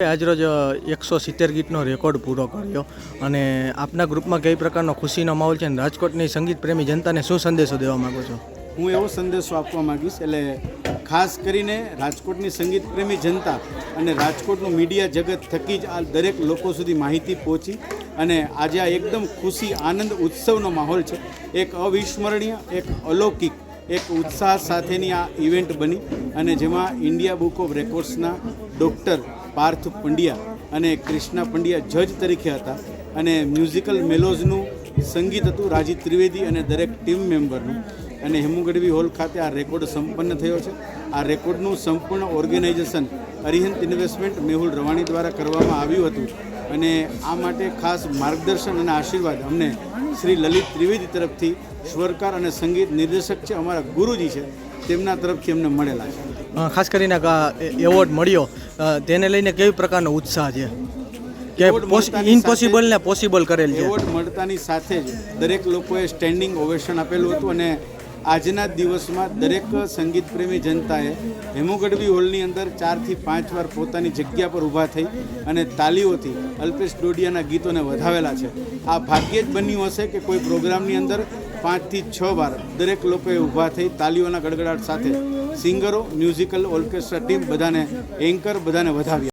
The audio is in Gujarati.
આજરોજ એકસો સિત્તેર ગીતનો રેકોર્ડ પૂરો કર્યો અને આપના ગ્રુપમાં કઈ પ્રકારનો ખુશીનો માહોલ છે અને રાજકોટની સંગીત પ્રેમી જનતાને શું સંદેશો દેવા માગો છો? હું એવો સંદેશો આપવા માંગીશ, એટલે ખાસ કરીને રાજકોટની સંગીત પ્રેમી જનતા અને રાજકોટનું મીડિયા જગત થકી જ આ દરેક લોકો સુધી માહિતી પહોંચી અને આજે આ એકદમ ખુશી, આનંદ, ઉત્સવનો માહોલ છે. એક અવિસ્મરણીય, એક અલૌકિક, એક ઉત્સાહ સાથેની આ ઇવેન્ટ બની અને જેમાં ઇન્ડિયા બુક ઓફ રેકોર્ડ્સના ડૉક્ટર પાર્થ પંડ્યા અને કૃષ્ણા પંડ્યા જજ તરીકે હતા અને મ્યુઝિકલ મેલોઝનું સંગીત હતું રાજી ત્રિવેદી અને દરેક ટીમ મેમ્બરનું અને હેમુગઢવી હોલ ખાતે આ રેકોર્ડ સંપન્ન થયો છે. આ રેકોર્ડનું સંપૂર્ણ ઓર્ગેનાઇઝેશન અરિહંત ઇન્વેસ્ટમેન્ટ મેહુલ રવાણી દ્વારા કરવામાં આવ્યું હતું. અને આ માટે ખાસ માર્ગદર્શન અને આશીર્વાદ અમને શ્રી લલિત ત્રિવેદી તરફથી, સ્વરકાર અને સંગીત નિર્દેશક છે અમારા ગુરુજી છે, તેમના તરફથી અમને મળેલા છે. ખાસ કરીને એવોર્ડ મળ્યો. તેને લઈને કેવી પ્રકારનો ઉત્સાહ છે? કે ઇમ્પોસિબલ ને પોસિબલ કરેલ છે. એવોર્ડ મળતાની સાથે જ દરેક લોકોએ સ્ટેન્ડિંગ ઓવેશન આપેલું હતું અને આજના જ દિવસમાં દરેક સંગીત પ્રેમી જનતાએ હેમુગઢવી હોલની અંદર ચારથી પાંચ વાર પોતાની જગ્યા પર ઊભા થઈ અને તાલીઓથી અલ્પેશ ડોડિયાના ગીતોને વધાવેલા છે. આ ભાગ્યે જ બન્યું હશે કે કોઈ પ્રોગ્રામની અંદર પાંચથી છ વાર દરેક લોકોએ ઊભા થઈ તાલીઓના ગડગડાટ સાથે સિંગરો મ્યુઝિકલ ઓર્કેસ્ટ્રા ટીમ બધાને એન્કર બધાને વધાવ્યા.